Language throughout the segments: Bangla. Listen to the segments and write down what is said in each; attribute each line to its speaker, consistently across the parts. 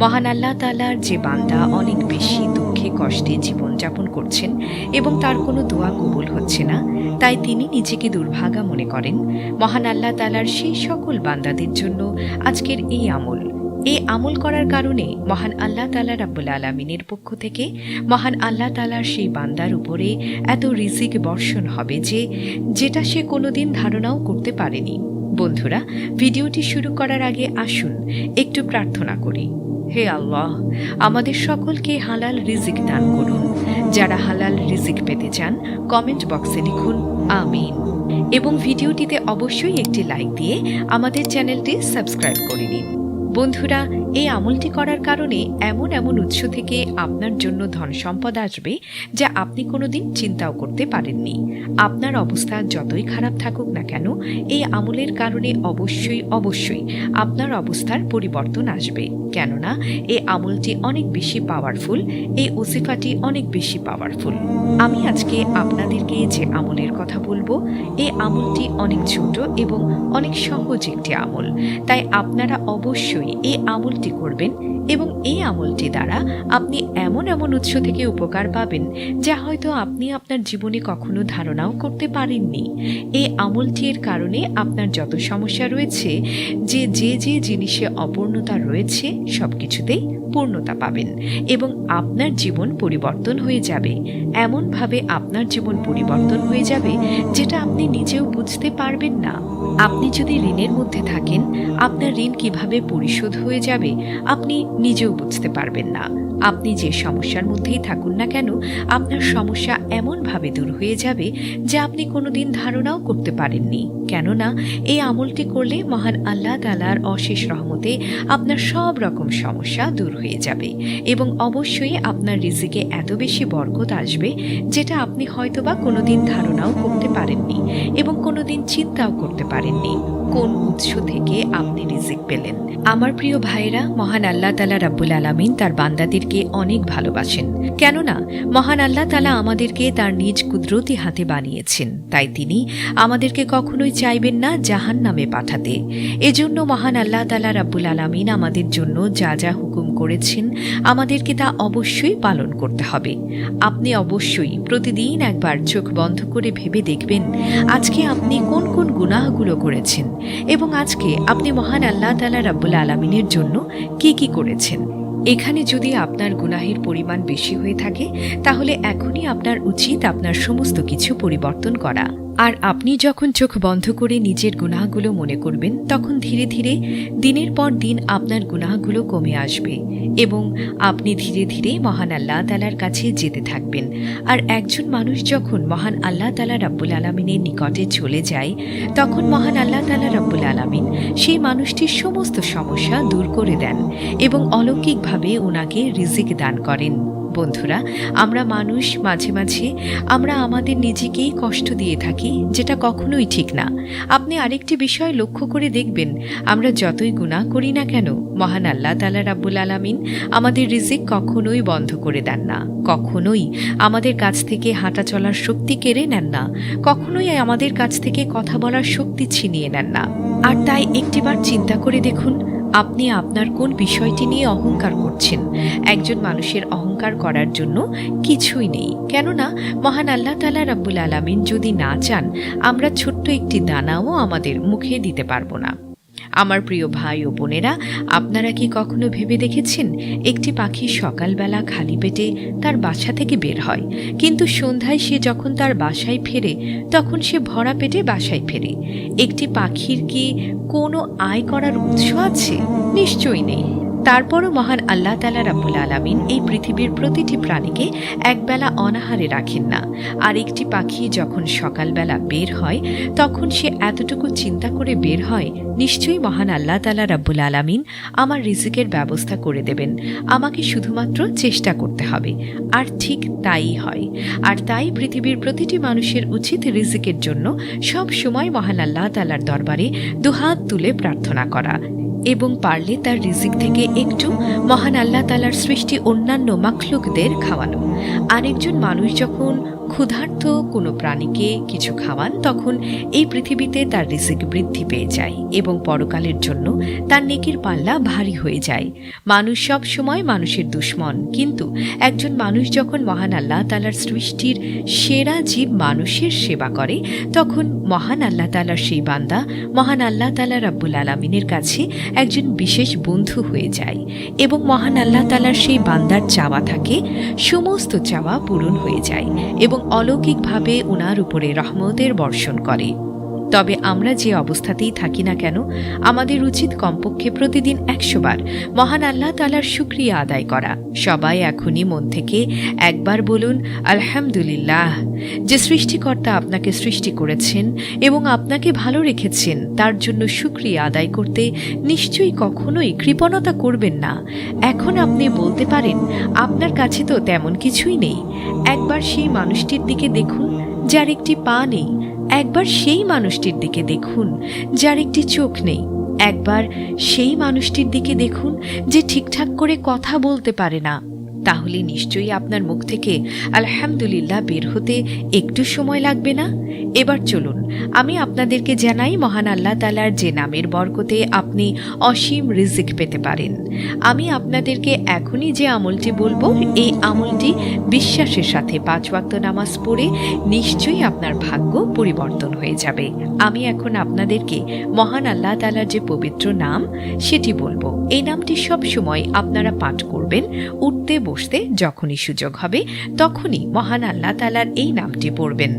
Speaker 1: মহান আল্লাহ তালার যে বান্দা অনেক বেশি দুঃখে, কষ্টে জীবনযাপন করছেন এবং তার কোনো দোয়া কবুল হচ্ছে না, তাই তিনি নিজেকে দুর্ভাগা মনে করেন। মহান আল্লাহ তালার সেই সকল বান্দাদের জন্য আজকের এই আমল। এই আমল করার কারণে মহান আল্লাহ তালা রাব্বুল আলমিনের পক্ষ থেকে মহান আল্লাহ তালার সেই বান্দার উপরে এত রিজিক বর্ষণ হবে যে, যেটা সে কোনোদিন ধারণাও করতে পারেনি। বন্ধুরা, ভিডিওটি শুরু করার আগে আসুন, একটু প্রার্থনা করি। হে আল্লাহ, আমাদের সকলকে হালাল রিজিক দান করুন। যারা হালাল রিজিক পেতে চান, কমেন্ট বক্সে লিখুন, আমিন। এবং ভিডিওটিতে অবশ্যই একটি লাইক দিয়ে আমাদের চ্যানেলটি সাবস্ক্রাইব করে নিন। বন্ধুরা, এই আমলটি করার কারণে এমন এমন উৎস থেকে আপনার জন্য ধন সম্পদ আসবে যা আপনি কোনোদিন চিন্তাও করতে পারেননি। আপনার অবস্থা যতই খারাপ থাকুক না কেন, এই আমলের কারণে অবশ্যই অবশ্যই আপনার অবস্থার পরিবর্তন আসবে। কেননা, এই আমলটি অনেক বেশি পাওয়ারফুল এই ওসিফাটি অনেক বেশি পাওয়ারফুল আমি আজকে আপনাদেরকে যে আমলের কথা বলব, এই আমলটি অনেক ছোট এবং অনেক সহজ একটি আমল। তাই আপনারা অবশ্যই এই আমলটি করবেন এবং এই আমলটি দ্বারা আপনি এমন এমন উৎস থেকে উপকার পাবেন যা হয়তো আপনি আপনার জীবনে কখনো ধারণাও করতে পারেননি। এই আমলটির কারণে আপনার যত সমস্যা রয়েছে, যে যে যে জিনিসে অপূর্ণতা রয়েছে সব কিছুতেই পূর্ণতা পাবেন এবং আপনার জীবন পরিবর্তন হয়ে যাবে। এমনভাবে আপনার জীবন পরিবর্তন হয়ে যাবে যেটা আপনি নিজেও বুঝতে পারবেন না। আপনি যদি ঋণের মধ্যে থাকেন, আপনার ঋণ কীভাবে পরিশোধ হয়ে যাবে, আপনি নিজেও বুঝতে পারবেন না। আপনি যে সমস্যার মধ্যেই থাকুন না কেন, আপনার সমস্যা এমনভাবে দূর হয়ে যাবে যা আপনি কোনোদিন ধারণাও করতে পারেননি। কেননা, এই আমলটি করলে মহান আল্লাহ তালার অশেষ রহমতে আপনার সব রকম সমস্যা দূর হয়ে যাবে এবং অবশ্যই আপনার রিজিকে এত বেশি বরকত আসবে যেটা আপনি হয়তোবা কোনোদিন ধারণাও করতে পারেননি এবং কোনোদিন চিন্তাও করতে পারেননি। কোন উৎস থেকে আপনি রিজিক পেলেন? আমার প্রিয় ভাইরা মহান আল্লাহ তালা রাব্বুল আলামিন তার বান্দাদেরকে অনেক ভালোবাসেন। কেননা, মহান আল্লাহ তালা আমাদেরকে তার নিজ কুদরতি হাতে বানিয়েছেন। তাই তিনি আমাদেরকে কখনোই চাইবেন না জাহান নামে পাঠাতে। এজন্য মহান আল্লাহ তালা রাব্বুল আলামিন আমাদের জন্য যা যা হুকুম করেছেন, আমাদেরকে তা অবশ্যই পালন করতে হবে। আপনি অবশ্যই প্রতিদিন একবার চোখ বন্ধ করে ভেবে দেখবেন, আজকে আপনি কোন কোন গুনাহগুলো করেছেন এবং আজকে আপনি মহান আল্লাহ তালা রাব্বুল আলমিনের জন্য কি কি করেছেন। এখানে যদি আপনার গুনাহের পরিমাণ বেশি হয়ে থাকে, তাহলে এখনই আপনার উচিত আপনার সমস্ত কিছু পরিবর্তন করা। আর আপনি যখন চোখ বন্ধ করে নিজের গুনাহগুলো মনে করবেন, তখন ধীরে ধীরে দিনের পর দিন আপনার গুনাহগুলো কমে আসবে এবং আপনি ধীরে ধীরে মহান আল্লাহ তালার কাছে যেতে থাকবেন। আর একজন মানুষ যখন মহান আল্লাহ তালা রাব্বুল আলমিনের নিকটে চলে যায়, তখন মহান আল্লাহ তালা রাব্বুল আলমিন সেই মানুষটির সমস্ত সমস্যা দূর করে দেন এবং অলৌকিকভাবে ওনাকে রিজিক দান করেন। বন্ধুরা, আমরা মানুষ মাঝে মাঝে, আমরা আমাদের নিজেকেই কষ্ট দিয়ে থাকি, যেটা কখনোই ঠিক না। আপনি আরেকটি বিষয় লক্ষ্য করে দেখবেন, আমরা যতই গুণা করি না কেন, মহান আল্লাহ তালা রাব্বুল আলামিন আমাদের রিজিক কখনোই বন্ধ করে দেন না। কখনোই আমাদের কাছ থেকে হাঁটা চলার শক্তি কেড়ে নেন না। কখনোই আমাদের কাছ থেকে কথা বলার শক্তি ছিনিয়ে নেন না। আর তাই একটিবার চিন্তা করে দেখুন আপনি আপনার কোন বিষয়টি নিয়ে অহংকার করছেন? একজন মানুষের অহংকার করার জন্য কিছুই নেই। কেননা, মহান আল্লাহ তালা রাব্বুল আলমিন যদি না চান, আমরা ছোট্ট একটি দানাও আমাদের মুখে দিতে পারব না। আমার প্রিয় ভাই ও বোনেরা, আপনারা কি কখনো ভেবে দেখেছেন একটি পাখি সকালবেলা খালি পেটে তার বাসা থেকে বের হয়? কিন্তু সন্ধ্যায় সে যখন তার বাসায় ফেরে, তখন সে ভরা পেটে বাসায় ফেরে। একটি পাখির কি কোনো আয় করার উৎস আছে? নিশ্চয়ই নেই। তারপরও মহান আল্লাহ তালা রাবুল আলামিন এই পৃথিবীর প্রতিটি প্রাণীকে একবেলা অনাহারে রাখেন না। আর একটি পাখি যখন সকালবেলা বের হয়, তখন সে এতটুকু চিন্তা করে বের হয়, নিশ্চয়ই মহান আল্লাহ তালা রাব্বুল আলামিন আমার রিজিকের ব্যবস্থা করে দেবেন, আমাকে শুধুমাত্র চেষ্টা করতে হবে। আর ঠিক তাই হয়। আর তাই পৃথিবীর প্রতিটি মানুষের উচিত রিজিকের জন্য সব সময় মহান আল্লাহ তালার দরবারে দুহাত তুলে প্রার্থনা করা। এবং পারলে তার রিজিক থেকে একটু মহান আল্লাহ তালার সৃষ্টি অন্যান্য মাখলুকদের খাওয়ানো। আরেকজন মানুষ যখন ক্ষুধার্ত কোনো প্রাণীকে কিছু খাওয়ান, তখন এই পৃথিবীতে তার রিজিক বৃদ্ধি পেয়ে যায় এবং পরকালের জন্য তার নেকির পাল্লা ভারী হয়ে যায়। মানুষ সব সময় মানুষের দুশ্মন, কিন্তু একজন মানুষ যখন মহান আল্লাহ তালার সৃষ্টির সেরা জীব মানুষের সেবা করে, তখন মহান আল্লাহ তালার সেই বান্দা, মহান আল্লাহ তালা রাব্বুল আলমিনের কাছে একজন বিশেষ বন্ধু হয়ে যায় এবং মহান আল্লাহ তালার সেই বান্দার চাওয়া থাকে, সমস্ত চাওয়া পূরণ হয়ে যায় এবং অলৌকিকভাবে উনার উপরে রহমতের বর্ষণ করে। তবে আমরা যে অবস্থাতেই থাকি না কেন, আমাদের উচিত কমপক্ষে প্রতিদিন একশো বার মহান আল্লাহ তালার শুক্রিয়া আদায় করা। সবাই এখনই মন থেকে একবার বলুন, আলহামদুলিল্লাহ, যে সৃষ্টিকর্তা আপনাকে সৃষ্টি করেছেন এবং আপনাকে ভালো রেখেছেন, তার জন্য শুক্রিয়া আদায় করতে নিশ্চয়ই কখনোই কৃপণতা করবেন না। এখন আপনি বলতে পারেন, আপনার কাছে তো তেমন কিছুই নেই। একবার সেই মানুষটির দিকে দেখুন, যার একটি পা নেই। একবার সেই মানুষটির দিকে দেখুন, যার একটি চোখ নেই। একবার সেই মানুষটির দিকে দেখুন, যে ঠিকঠাক করে কথা বলতে পারে না। তাহলে নিশ্চয়ই আপনার মুখ থেকে আলহামদুলিল্লাহ বের হতে একটু সময় লাগবে না? এবার চলুন, আমি আপনাদেরকে জানাই মহান আল্লাহ তালার যে নামের বরকতে আপনি অসীম রিজিক পেতে পারেন। আমি আপনাদেরকে এখনই যে আমলটি বলব, এই আমলটি বিশ্বাসের সাথে পাঁচ ওয়াক্ত নামাজ পড়ে নিশ্চয়ই আপনার ভাগ্য পরিবর্তন হয়ে যাবে। আমি এখন আপনাদেরকে মহান আল্লাহ তালার যে পবিত্র নাম, সেটি বলব। এই নামটি সব সময় আপনারা পাঠ করবেন, উঠতে বসতে যখনই সুযোগ হবে, তখনই মহান আল্লাহ তালার এই নামটি পড়বেন।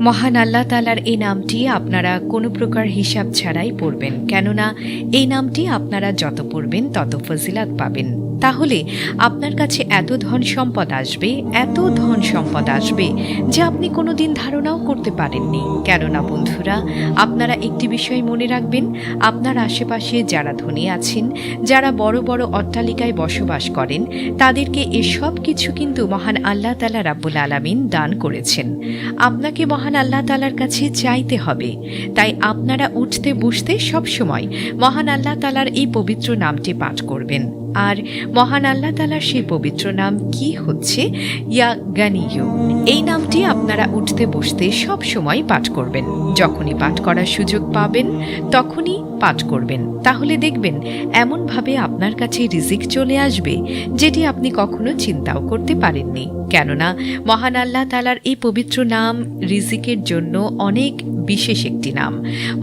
Speaker 1: মহান আল্লাহ তালার এই নামটি আপনারা কোনো প্রকার হিসাব ছাড়াই পড়বেন। কেননা, এই নামটি আপনারা যত পড়বেন, তত ফজিলাত পাবেন। তাহলে আপনার কাছে এত ধন সম্পদ আসবে, এত ধন সম্পদ আসবে যা আপনি কোনোদিন ধারণাও করতে পারেননি। কেননা বন্ধুরা, আপনারা একটি বিষয় মনে রাখবেন, আপনার আশেপাশে যারা ধনী আছেন, যারা বড় বড় অট্টালিকায় বসবাস করেন, তাদেরকে এসব কিছু কিন্তু মহান আল্লাহ তালা রাব্বুল আলামিন দান করেছেন। আপনাকে মহান আল্লাহ তালার কাছে চাইতে হবে। তাই আপনারা উঠতে বসতে সব সময় মহান আল্লাহ তালার এই পবিত্র নামটি পাঠ করবেন। আর মহান আল্লাহ তালার সেই পবিত্র নাম কি হচ্ছে? ইয়া গানিয়ু এই নামটি আপনারা উঠতে বসতে সব সময় পাঠ করবেন। যখনই পাঠ করার সুযোগ পাবেন, তখনই পাঠ করবেন। তাহলে দেখবেন, এমনভাবে আপনার কাছে রিজিক চলে আসবে, যেটি আপনি কখনো চিন্তাও করতে পারেননি। কেননা মহান আল্লাহ তালার এই পবিত্র নাম রিজিকের জন্য অনেক বিশেষ একটি নাম।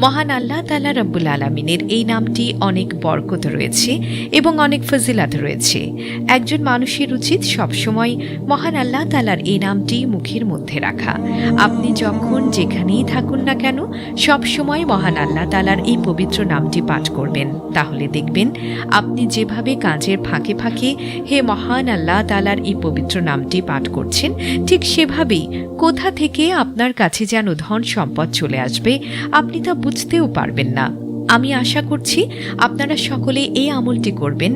Speaker 1: মহান আল্লাহ তালা রব্বুল আলমিনের এই নামটি অনেক বরকত রয়েছে এবং অনেক ফজিলাত রয়েছে। একজন মানুষের উচিত সবসময় মহান আল্লাহ তালার এই নামটি মুখের মধ্যে রাখা। আপনি যখন যেখানেই থাকুন না কেন সব সময় মহান আল্লাহ তালার এই পবিত্র নামটি পাঠ করবেন। তাহলে দেখবেন আপনি যেভাবে কাজের ফাঁকে ফাঁকে হে মহান আল্লাহ তালার এই পবিত্র নামটি পাঠ করছেন, ঠিক সেভাবেই কোথা থেকে আপনার কাছে যেন ধন সম্পদ চলে আসবে, আপনি তা বুঝতেও পারবেন না। আমি আশা করছি আপনারা সকলে এই আমলটি করবেন।